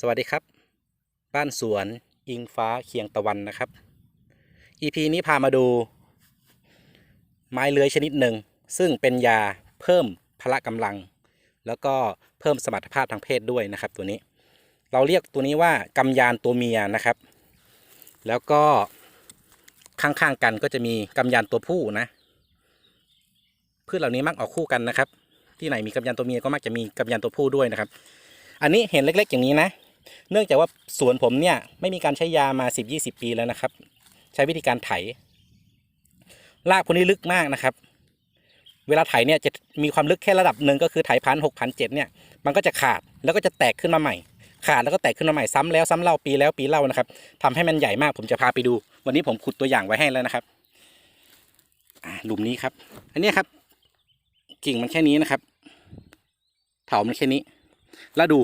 สวัสดีครับ บ้านสวนอิงฟ้าเคียงตะวันนะครับ EP นี้พามาดู ไม้เลื้อยชนิดหนึ่ง ซึ่งเป็นยาเพิ่มพละกำลัง แล้วก็เพิ่มสมรรถภาพทางเพศด้วยนะครับ ตัวนี้ เราเรียกตัวนี้ว่ากำยานตัวเมียนะครับ แล้วก็ข้างๆกันก็จะมีกำยานตัวผู้นะพืชเหล่านี้มักออกคู่กันนะครับ ที่ไหนมีกำยานตัวเมียก็มักจะมีกำยานตัวผู้ด้วยนะครับ อันนี้เห็นเล็ก ๆ อย่างนี้นะ เนื่องจากว่าสวนผมเนี่ยไม่มีการใช้ยามา 10-20 ปีแล้วนะครับ ใช้วิธีการไถรากพวกนี้ลึกมากนะครับ เวลาไถเนี่ยจะมีความลึกแค่ระดับหนึ่งก็คือไถพันหกพันเจ็ดเนี่ยมันก็จะขาดแล้วก็จะแตกขึ้นมาใหม่ ขาดแล้วก็แตกขึ้นมาใหม่ซ้ำแล้วซ้ำเล่าปีแล้วปีเล่านะครับทำให้มันใหญ่มากผมจะพาไปดู วันนี้ผมขุดตัวอย่างไว้ให้แล้วนะครับหลุมนี้ครับ อันนี้ครับ กิ่งมันแค่นี้นะครับ เถามันแค่นี้ แล้วดู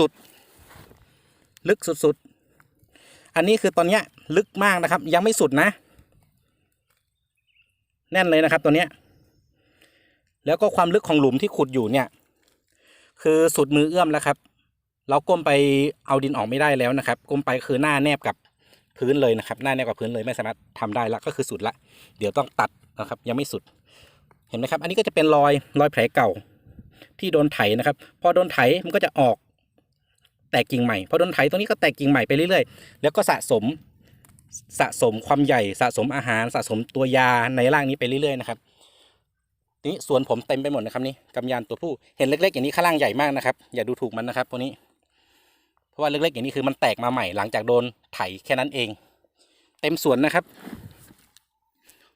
สุดๆ ลึกสุดๆ อันนี้คือตอนเนี้ยลึกมากนะครับ ยังไม่สุดนะ แน่นเลยนะครับตัวเนี้ย แล้วก็ความลึกของหลุมที่ขุดอยู่เนี่ย คือสุดมือเอื้อมแล้วครับ เราก้มไปเอาดินออกไม่ได้แล้วนะครับ ก้มไปคือหน้าแนบกับพื้นเลยนะครับ หน้าแนบกับพื้นเลยไม่สามารถทำได้ละก็คือสุดละ เดี๋ยวต้องตัดนะครับ ยังไม่สุด เห็นไหมครับ อันนี้ก็จะเป็นรอยรอยแผลเก่าที่โดนไถนะครับ พอโดนไถมันก็จะออก แตกกิ่งใหม่พอโดนไถตรงนี้ก็แตกกิ่งใหม่ไปเรื่อยๆ แล้วก็สะสมสะสมความใหญ่สะสมอาหารสะสมตัวยาในร่างนี้ไปเรื่อยๆนะครับนี้สวนผมเต็มไปหมดนะครับนี่กำยานตัวผู้เห็นเล็กๆ อย่างนี้ข้างล่างใหญ่มากนะครับ อย่าดูถูกมันนะครับตัวนี้ เพราะว่าเล็กๆอย่างนี้คือมันแตกมาใหม่หลังจากโดนไถแค่นั้นเอง เต็มสวนนะครับ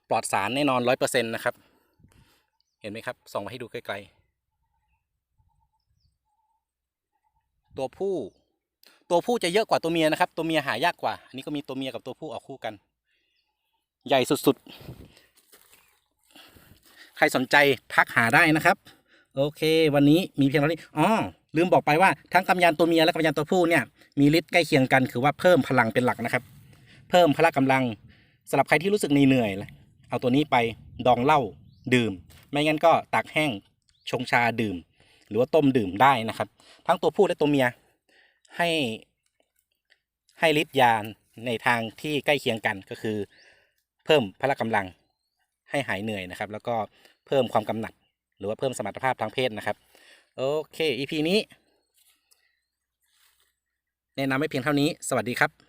ปลอดสารแน่นอนร้อยเปอร์เซ็นต์นะครับ เห็นไหมครับส่องมาให้ดูไกลๆ ตัวผู้ ตัวผู้จะเยอะกว่าตัวเมียนะครับ ตัวเมียหายากกว่า อันนี้ก็มีตัวเมียกับตัวผู้ออกคู่กัน ใหญ่สุดๆ ใครสนใจทักหาได้นะครับ โอเค วันนี้มีเพียงเท่านี้อ๋อลืมบอกไปว่าทั้งกำยานตัวเมียและกำยานตัวผู้เนี่ยมีฤทธิ์ใกล้เคียงกันคือว่าเพิ่มพลังเป็นหลักนะครับ เพิ่มพละกำลังสำหรับใครที่รู้สึกเหนื่อยๆเอาตัวนี้ไปดองเหล้าดื่ม ไม่งั้นก็ตักแห้งชงชาดื่ม หรือว่าต้มดื่มได้นะครับ ทั้งตัวผู้และตัวเมียให้ให้ฤทธิ์ยาในทางที่ใกล้เคียงกันก็คือ เพิ่มพละกำลังให้หายเหนื่อยนะครับ แล้วก็เพิ่มความกำหนัด หรือว่าเพิ่มสมรรถภาพทางเพศนะครับ โอเค EP นี้ แนะนำไม่เพียงเท่านี้ สวัสดีครับ